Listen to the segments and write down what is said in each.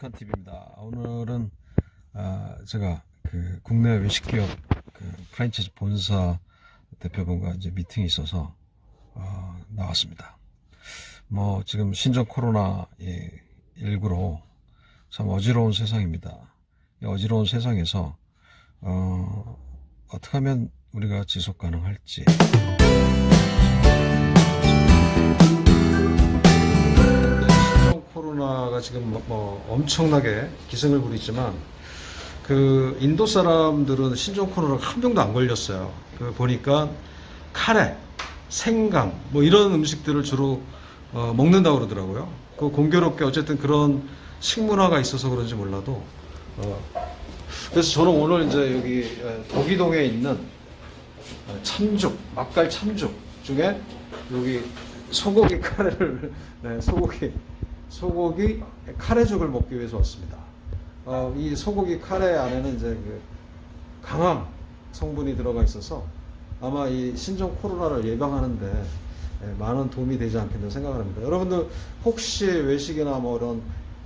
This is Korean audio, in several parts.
북한 TV입니다. 오늘은 아, 제가 그 국내 외식기업 그 프랜차이즈 본사 대표분과 이제 미팅이 있어서 어, 나왔습니다. 뭐 지금 신종 코로나 19로 참 어지러운 세상입니다. 이 어지러운 세상에서 어, 어떻게 하면 우리가 지속 가능할지 지금 뭐, 뭐 엄청나게 기승을 부리지만 그 인도 사람들은 신종 코로나가 한 병도 안 걸렸어요. 그 보니까 카레, 생강 뭐 이런 음식들을 주로 어, 먹는다고 그러더라고요. 그 공교롭게 어쨌든 그런 식문화가 있어서 그런지 몰라도 어, 그래서 저는 오늘 이제 여기 에, 도기동에 있는 어, 참죽, 막갈 참죽 중에 여기 소고기 카레를 네, 소고기 소고기 카레죽을 먹기 위해서 왔습니다. 어, 이 소고기 카레 안에는 이제 그 강황 성분이 들어가 있어서 아마 이 신종 코로나를 예방하는데 예, 많은 도움이 되지 않겠나 생각을 합니다. 여러분들 혹시 외식이나 뭐 이런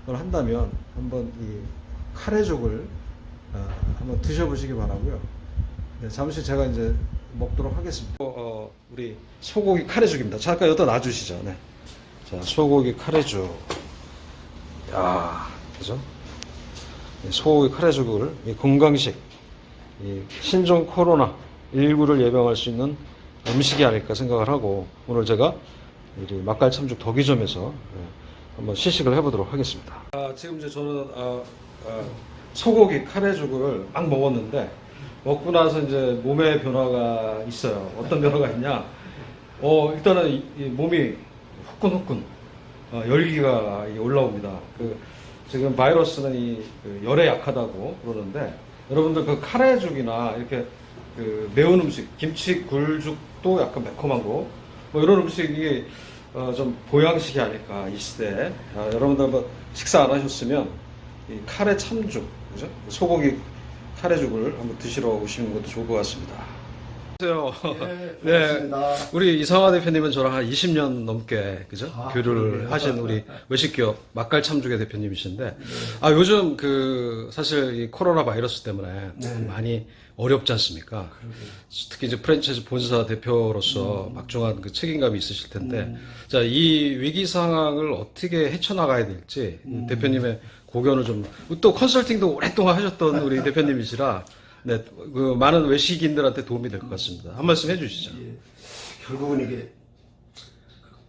걸 한다면 한번 이 카레죽을 어, 한번 드셔보시기 바라고요. 네, 잠시 제가 이제 먹도록 하겠습니다. 어, 어, 우리 소고기 카레죽입니다. 잠깐 여기다 놔주시죠. 네. 자, 소고기 카레죽. 야, 그죠? 이 소고기 카레죽을 이 건강식, 이 신종 코로나 19를 예방할 수 있는 음식이 아닐까 생각을 하고 오늘 제가 이 막갈 참죽 덕이점에서 예, 한번 시식을 해보도록 하겠습니다. 아, 지금 이제 저는 아, 아, 소고기 카레죽을 막 먹었는데 먹고 나서 이제 몸의 변화가 있어요. 어떤 변화가 있냐? 어 일단은 이, 이 몸이 후끈후끈 어, 열기가 이 올라옵니다. 그 지금 바이러스는 이, 그 열에 약하다고 그러는데 여러분들 그 카레죽이나 이렇게 그 매운 음식, 김치 굴죽도 약간 매콤한 거, 뭐 이런 음식이 어, 좀 보양식이 아닐까 이 시대에 아, 여러분들 한번 식사 안 하셨으면 이 카레 참죽, 그죠? 소고기 카레죽을 한번 드시러 오시는 것도 좋을 것 같습니다. 안녕하세요. 네, 반갑습니다. 우리 이상화 대표님은 저랑 한 20년 넘게 그죠 아, 교류를 그러네요. 하신 우리 외식기업 막갈 참죽의 대표님이신데 네. 아 요즘 그 사실 이 코로나 바이러스 때문에 네. 많이 어렵지 않습니까? 특히 이제 프랜차이즈 본사 대표로서 음. 막중한 그 책임감이 있으실 텐데 자 이 위기 상황을 어떻게 헤쳐나가야 될지 음. 대표님의 고견을 좀 또 컨설팅도 오랫동안 하셨던 우리 대표님이시라 네, 그 많은 외식인들한테 도움이 될 것 같습니다. 한 말씀 해주시죠. 예, 결국은 이게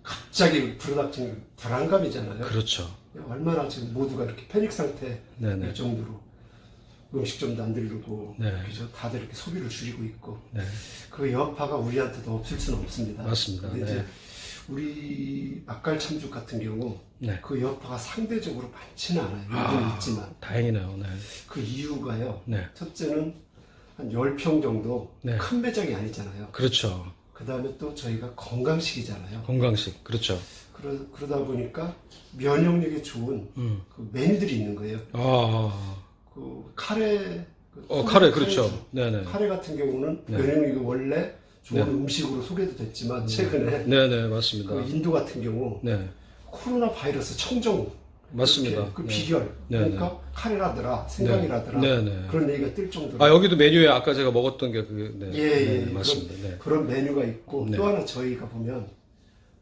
갑자기 불어닥치는 불안감이잖아요. 그렇죠. 얼마나 지금 모두가 이렇게 패닉 상태일 네네. 정도로 음식점도 안 들르고 네. 그죠? 다들 이렇게 소비를 줄이고 있고 네, 그 여파가 우리한테도 없을 수는 없습니다. 맞습니다. 근데 네. 이제 우리 막갈 참죽 같은 경우 네. 그 여파가 상대적으로 많지는 않아요. 아, 있지만 다행이네요. 네. 그 이유가요. 네. 첫째는 한 10평 정도 네. 큰 매장이 아니잖아요. 그렇죠. 그 다음에 또 저희가 건강식이잖아요. 건강식. 그렇죠. 그러, 그러다 보니까 면역력에 좋은 음. 그 메뉴들이 있는 거예요. 아, 그 카레, 그 어, 카레, 카레 그렇죠. 주- 네네. 카레 같은 경우는 네. 면역력이 원래 좋은 네. 음식으로 소개도 됐지만 최근에 네 네, 맞습니다. 그 인도 같은 경우 네, 코로나 바이러스 청정 맞습니다. 이렇게 그 네. 비결 네, 그러니까 카레라더라 생강이라더라 네, 네. 그런 얘기가 뜰 정도로 아, 여기도 메뉴에 아까 제가 먹었던 게 그, 네. 예, 예. 네, 맞습니다. 네. 그런 메뉴가 있고 네. 또 하나 저희가 보면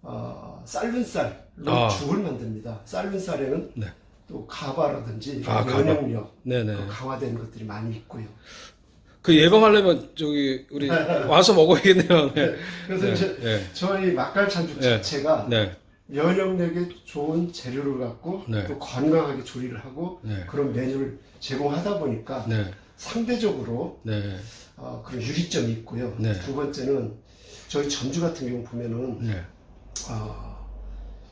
어, 삶은 쌀로 아. 죽을 만듭니다. 삶은 쌀에는 네. 또 가바라든지 아, 가바. 면역력 네 네. 그 강화된 것들이 많이 있고요. 그 예방하려면 저기 우리 와서 먹어야겠네요. 네. 그래서 네, 이제 네. 저희 막갈찬죽 네. 자체가 네. 면역력에 좋은 재료를 갖고 네. 또 건강하게 조리를 하고 네. 그런 메뉴를 제공하다 보니까 네. 상대적으로 네. 어, 그런 유리점이 있고요. 네. 두 번째는 저희 전주 같은 경우 보면은 네. 어,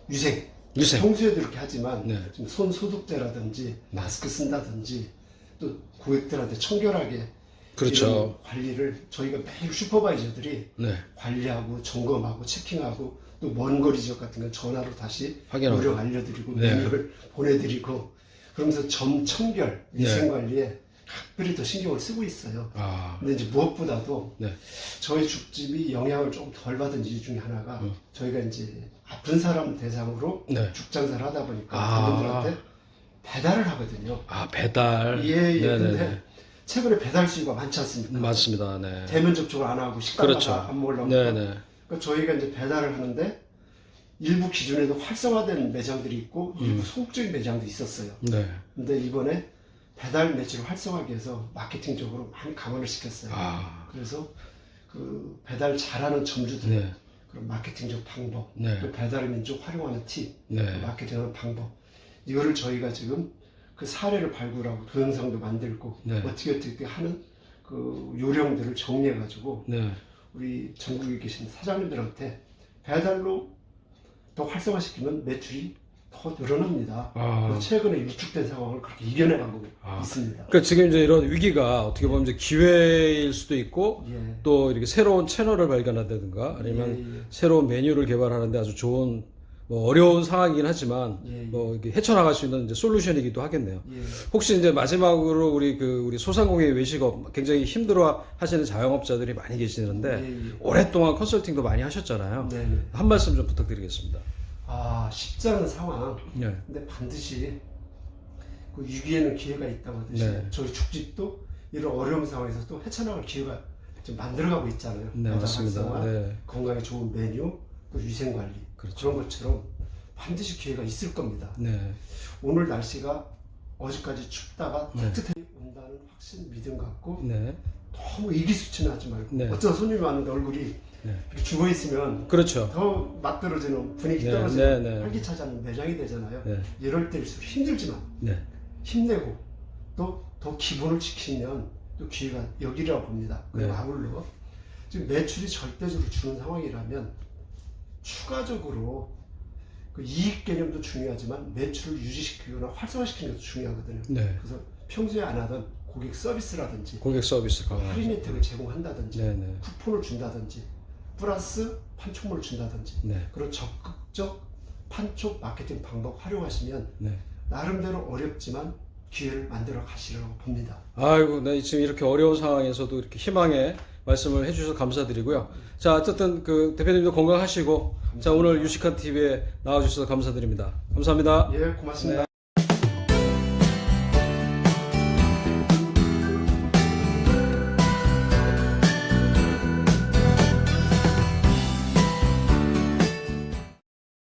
위생. 위생. 평소에도 이렇게 하지만 네. 좀손 소독제라든지 마스크 쓴다든지 또 고객들한테 청결하게 그렇죠. 관리를 저희가 매일 슈퍼바이저들이 네. 관리하고 점검하고 체킹하고 또 먼 거리 지역 같은 건 전화로 다시 확인하고. 무료 알려드리고 네. 메뉴를 보내드리고 그러면서 점 청결 네. 위생 관리에 각별히 더 신경을 쓰고 있어요. 아, 근데 이제 무엇보다도 네. 저희 죽집이 영향을 좀 덜 받은 이유 중에 하나가 음. 저희가 이제 아픈 사람 대상으로 네. 죽장사를 하다 보니까 아. 그분들한테 배달을 하거든요. 아 배달. 예, 예. 네네네. 근데 최근에 배달 수요가 많지 않습니까? 맞습니다. 네. 대면 접촉을 안 하고 식당마다 그렇죠. 안 먹으려고 네 네. 그러니까 저희가 이제 배달을 하는데 일부 기존에도 활성화된 매장들이 있고 음. 일부 소극적인 매장도 있었어요. 네. 근데 이번에 배달 매출을 활성화하기 위해서 마케팅적으로 많이 강화를 시켰어요. 아. 그래서 그 배달 잘하는 점주들 네. 그런 마케팅적 방법 네. 또 배달의 민족 활용하는 팁 네. 마케팅하는 방법 이거를 저희가 지금 그 사례를 발굴하고 동영상도 만들고 네. 어떻게 어떻게 하는 그 요령들을 정리해 가지고 네. 우리 전국에 계신 사장님들한테 배달로 더 활성화시키면 매출이 더 늘어납니다. 아. 최근에 위축된 상황을 그렇게 이겨내가고 아. 있습니다. 그러니까 지금 이제 이런 위기가 어떻게 보면 이제 기회일 수도 있고 예. 또 이렇게 새로운 채널을 발견한다든가 아니면 예, 예. 새로운 메뉴를 개발하는데 아주 좋은 뭐 어려운 상황이긴 하지만 예, 예. 뭐 이게 헤쳐나갈 수 있는 이제 솔루션이기도 하겠네요. 예. 혹시 이제 마지막으로 우리 그 우리 소상공인 외식업 굉장히 힘들어 하시는 자영업자들이 많이 계시는데 예, 예. 오랫동안 컨설팅도 많이 하셨잖아요. 네네. 한 말씀 좀 부탁드리겠습니다. 아 쉽지 않은 상황. 네. 근데 반드시 그 위기에는 기회가 있다고 하듯이 네. 저희 죽집도 이런 어려운 상황에서 또 헤쳐나갈 기회가 좀 만들어가고 있잖아요. 네, 맞습니다. 네. 건강에 좋은 메뉴, 또 위생 관리 그렇죠. 그런 것처럼 반드시 기회가 있을 겁니다. 네. 오늘 날씨가 어제까지 춥다가 네. 따뜻해 온다는 확신 믿음 갖고 네. 너무 의기소침하지 하지 말고 네. 어떤 손님이 왔는데 얼굴이 네. 이렇게 죽어 있으면 그렇죠. 더 맛떨어지는 분위기 네, 떨어지는 네, 네. 활기차지 않는 매장이 되잖아요. 네. 이럴 때일수록 힘들지만 네. 힘내고 또 더 기본을 지키면 또 기회가 여기라고 봅니다. 그리고 네. 아울러 지금 매출이 절대적으로 주는 상황이라면 추가적으로 그 이익 개념도 중요하지만 매출을 유지시키거나 활성화시키는 것도 중요하거든요. 네. 그래서 평소에 안 하던 고객 서비스라든지 고객 서비스 강화. 할인 혜택을 제공한다든지 네, 네. 쿠폰을 준다든지 플러스 판촉물을 준다든지 네. 그런 적극적 판촉 마케팅 방법 활용하시면 네. 나름대로 어렵지만 기회를 만들어 가시라고 봅니다. 아이고, 네, 지금 이렇게 어려운 상황에서도 이렇게 희망의 말씀을 해주셔서 감사드리고요. 자, 어쨌든 그 대표님도 건강하시고, 자, 오늘 유식한 TV에 나와주셔서 감사드립니다. 감사합니다. 예, 고맙습니다.